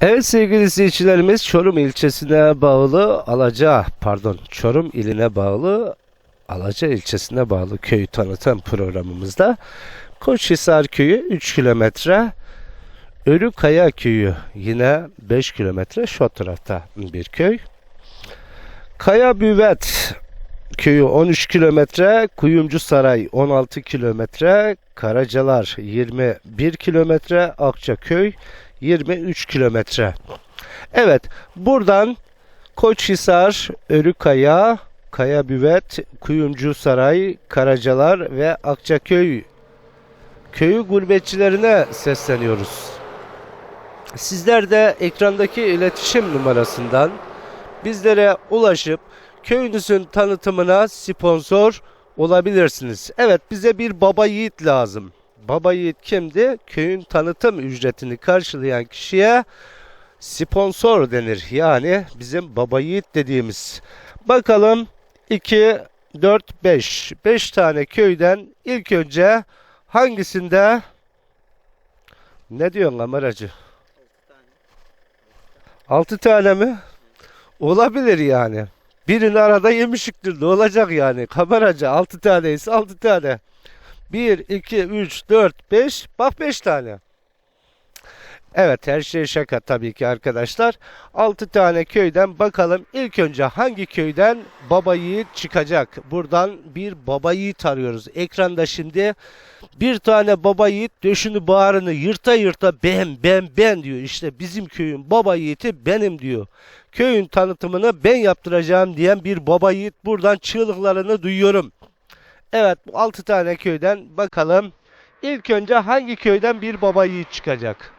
Evet sevgili izleyicilerimiz Çorum ilçesine bağlı Alaca pardon Çorum iline bağlı Alaca ilçesine bağlı köyü tanıtan programımızda Koçhisar köyü 3 kilometre Ölükaya köyü yine 5 kilometre şu tarafta bir köy. Kaya Büvet köyü 13 kilometre, Kuyumcu Saray 16 kilometre, Karacalar 21 kilometre, Akçaköy 23 kilometre. Evet, buradan Koçhisar, Örükaya, Kaya Büvet, Kuyumcu Saray, Karacalar ve Akçaköy köyü gurbetçilerine sesleniyoruz. Sizler de ekrandaki iletişim numarasından bizlere ulaşıp köyünüzün tanıtımına sponsor olabilirsiniz. Evet bize bir baba yiğit lazım. Baba yiğit kimdi? Köyün tanıtım ücretini karşılayan kişiye sponsor denir. Yani bizim baba yiğit dediğimiz. Bakalım 2, 4, 5. 5 tane köyden ilk önce hangisinde ne diyorsun kameracı? 6 tane mi? Olabilir yani. Birini arada yemişiktir. Ne olacak yani? Kameracı 6 tane ise 6 tane. 1, 2, 3, 4, 5. Bak 5 tane. Evet her şey şaka tabii ki arkadaşlar. 6 tane köyden bakalım ilk önce hangi köyden baba yiğit çıkacak. Buradan bir baba yiğit arıyoruz. Ekranda şimdi bir tane baba yiğit döşünü bağrını yırta yırta ben ben ben diyor. İşte bizim köyün baba yiğiti benim diyor. Köyün tanıtımını ben yaptıracağım diyen bir baba yiğit buradan çığlıklarını duyuyorum. Evet bu 6 tane köyden bakalım. İlk önce hangi köyden bir baba yiğit çıkacak?